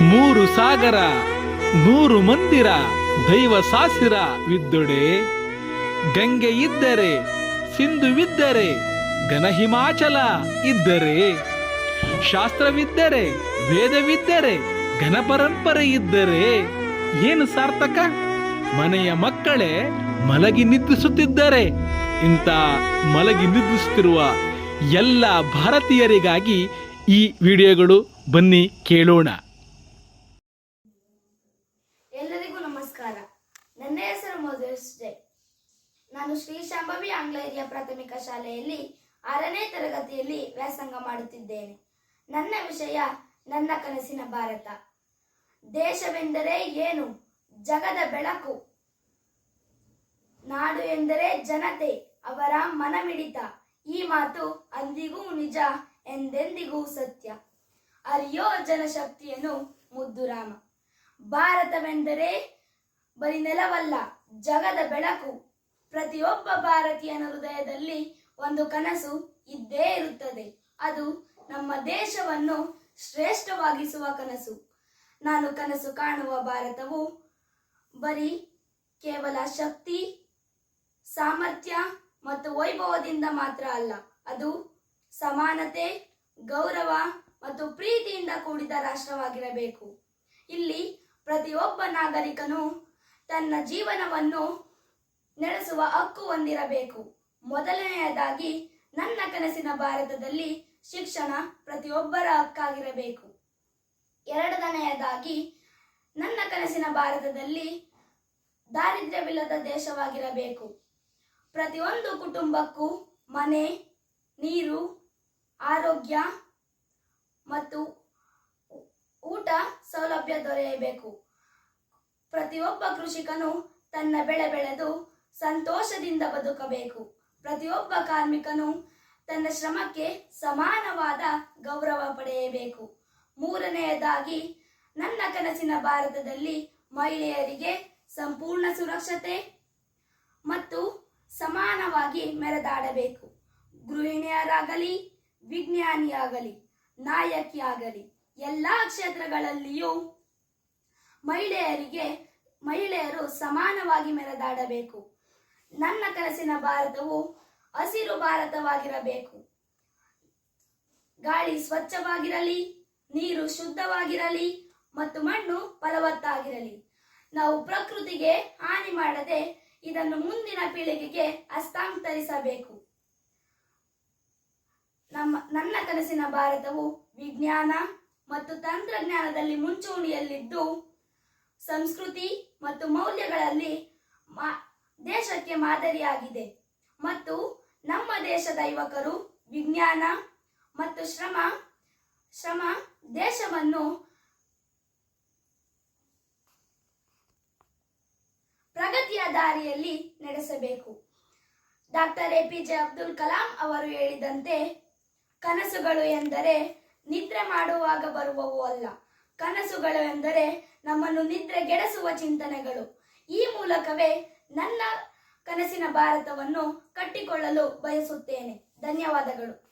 ಮೂರು ಸಾಗರ, ನೂರು ಮಂದಿರ, ದೈವ ಸಾಸಿರ ವಿದ್ದುಡೆ. ಗಂಗೆ ಇದ್ದರೆ ಸಿಂಧುವಿದ್ದರೆ ಘನ ಹಿಮಾಚಲ ಇದ್ದರೆ. ಶಾಸ್ತ್ರವಿದ್ದರೆ, ವೇದವಿದ್ದರೆ ಘನಪರಂಪರೆ ಇದ್ದರೆ. ಏನು ಸಾರ್ಥಕ? ಮನೆಯ ಮಕ್ಕಳೇ ಮಲಗಿ ನಿದ್ರಿಸುತ್ತಿದ್ದರೆ. ಇಂಥ ಮಲಗಿ ನಿದ್ರಿಸುತ್ತಿರುವ ಎಲ್ಲ ಭಾರತೀಯರಿಗಾಗಿ ಈ ವಿಡಿಯೋಗಳು ಬನ್ನಿ ಕೇಳೋಣ. ನನ್ನ ಹೆಸರು ಮೋದರ್ಸ್ ಜೈ. ನಾನು ಶ್ರೀ ಶಾಂಭವಿ ಆಂಗ್ಲ ಪ್ರಾಥಮಿಕ ಶಾಲೆಯಲ್ಲಿ ಆರನೇ ತರಗತಿಯಲ್ಲಿ ವ್ಯಾಸಂಗ ಮಾಡುತ್ತಿದ್ದೇನೆ. ನನ್ನ ವಿಷಯ ನನ್ನ ಕನಸಿನ ಭಾರತ. ದೇಶವೆಂದರೆ ಏನು? ಜಗದ ಬೆಳಕು. ನಾಡು ಎಂದರೆ ಜನತೆ, ಅವರ ಮನಮಿಡಿತ. ಈ ಮಾತು ಅಂದಿಗೂ ನಿಜ, ಎಂದೆಂದಿಗೂ ಸತ್ಯ. ಅರಿಯೋ ಜನಶಕ್ತಿಯನ್ನು ಮುದ್ದುರಾಮ. ಭಾರತವೆಂದರೆ ಬರೀ ನೆಲವಲ್ಲ, ಜಗದ ಬೆಳಕು. ಪ್ರತಿಯೊಬ್ಬ ಭಾರತೀಯನ ಹೃದಯದಲ್ಲಿ ಒಂದು ಕನಸು ಇದ್ದೇ ಇರುತ್ತದೆ. ಅದು ನಮ್ಮ ದೇಶವನ್ನು ಶ್ರೇಷ್ಠವಾಗಿಸುವ ಕನಸು. ನಾನು ಕನಸು ಕಾಣುವ ಭಾರತವು ಬರೀ ಕೇವಲ ಶಕ್ತಿ, ಸಾಮರ್ಥ್ಯ ಮತ್ತು ವೈಭವದಿಂದ ಮಾತ್ರ ಅಲ್ಲ, ಅದು ಸಮಾನತೆ, ಗೌರವ ಮತ್ತು ಪ್ರೀತಿಯಿಂದ ಕೂಡಿದ ರಾಷ್ಟ್ರವಾಗಿರಬೇಕು. ಇಲ್ಲಿ ಪ್ರತಿಯೊಬ್ಬ ನಾಗರಿಕನು ತನ್ನ ಜೀವನವನ್ನು ನಡೆಸುವ ಹಕ್ಕು ಹೊಂದಿರಬೇಕು. ಮೊದಲನೆಯದಾಗಿ, ನನ್ನ ಕನಸಿನ ಭಾರತದಲ್ಲಿ ಶಿಕ್ಷಣ ಪ್ರತಿಯೊಬ್ಬರ ಹಕ್ಕಾಗಿರಬೇಕು. ಎರಡನೆಯದಾಗಿ, ನನ್ನ ಕನಸಿನ ಭಾರತದಲ್ಲಿ ದಾರಿದ್ರ್ಯವಿಲ್ಲದ ದೇಶವಾಗಿರಬೇಕು. ಪ್ರತಿಯೊಂದು ಕುಟುಂಬಕ್ಕೂ ಮನೆ, ನೀರು, ಆರೋಗ್ಯ ಮತ್ತು ಊಟ ಸೌಲಭ್ಯ ದೊರೆಯಬೇಕು. ಪ್ರತಿಯೊಬ್ಬ ಕೃಷಿಕನು ತನ್ನ ಬೆಳೆ ಬೆಳೆದು ಸಂತೋಷದಿಂದ ಬದುಕಬೇಕು. ಪ್ರತಿಯೊಬ್ಬ ಕಾರ್ಮಿಕನು ತನ್ನ ಶ್ರಮಕ್ಕೆ ಸಮಾನವಾದ ಗೌರವ ಪಡೆಯಬೇಕು. ಮೂರನೆಯದಾಗಿ, ನನ್ನ ಕನಸಿನ ಭಾರತದಲ್ಲಿ ಮಹಿಳೆಯರಿಗೆ ಸಂಪೂರ್ಣ ಸುರಕ್ಷತೆ ಮತ್ತು ಸಮಾನವಾಗಿ ಮೆರೆದಾಡಬೇಕು. ಗೃಹಿಣಿಯರಾಗಲಿ, ವಿಜ್ಞಾನಿಯಾಗಲಿ, ನಾಯಕಿಯಾಗಲಿ, ಎಲ್ಲ ಕ್ಷೇತ್ರಗಳಲ್ಲಿಯೂ ಮಹಿಳೆಯರಿಗೆ ಮಹಿಳೆಯರು ಸಮಾನವಾಗಿ ಮೆರೆದಾಡಬೇಕು. ನನ್ನ ಕನಸಿನ ಭಾರತವು ಹಸಿರು ಭಾರತವಾಗಿರಬೇಕು. ಗಾಳಿ ಸ್ವಚ್ಛವಾಗಿರಲಿ, ನೀರು ಶುದ್ಧವಾಗಿರಲಿ ಮತ್ತು ಮಣ್ಣು ಫಲವತ್ತಾಗಿರಲಿ. ನಾವು ಪ್ರಕೃತಿಗೆ ಹಾನಿ ಮಾಡದೆ ಇದನ್ನು ಮುಂದಿನ ಪೀಳಿಗೆಗೆ ಹಸ್ತಾಂತರಿಸಬೇಕು. ನಮ್ಮ, ನನ್ನ ಕನಸಿನ ಭಾರತವು ವಿಜ್ಞಾನ ಮತ್ತು ತಂತ್ರಜ್ಞಾನದಲ್ಲಿ ಮುಂಚೂಣಿಯಲ್ಲಿದ್ದು ಸಂಸ್ಕೃತಿ ಮತ್ತು ಮೌಲ್ಯಗಳಲ್ಲಿ ದೇಶಕ್ಕೆ ಮಾದರಿಯಾಗಿದೆ. ಮತ್ತು ನಮ್ಮ ದೇಶದ ಯುವಕರು ವಿಜ್ಞಾನ ಮತ್ತು ಶ್ರಮ ಶ್ರಮ ದೇಶವನ್ನು ಪ್ರಗತಿಯ ದಾರಿಯಲ್ಲಿ ನಡೆಸಬೇಕು. Doctor A P J Abdul Kalam ಅವರು ಹೇಳಿದಂತೆ, ಕನಸುಗಳು ಎಂದರೆ ನಿದ್ರೆ ಮಾಡುವಾಗ ಬರುವವು ಅಲ್ಲ. ಕನಸುಗಳು ಎಂದರೆ ನಮ್ಮನ್ನು ನಿದ್ರೆಗೆಡಿಸುವ ಚಿಂತನೆಗಳು. ಈ ಮೂಲಕವೇ ನನ್ನ ಕನಸಿನ ಭಾರತವನ್ನು ಕಟ್ಟಿಕೊಳ್ಳಲು ಬಯಸುತ್ತೇನೆ. ಧನ್ಯವಾದಗಳು.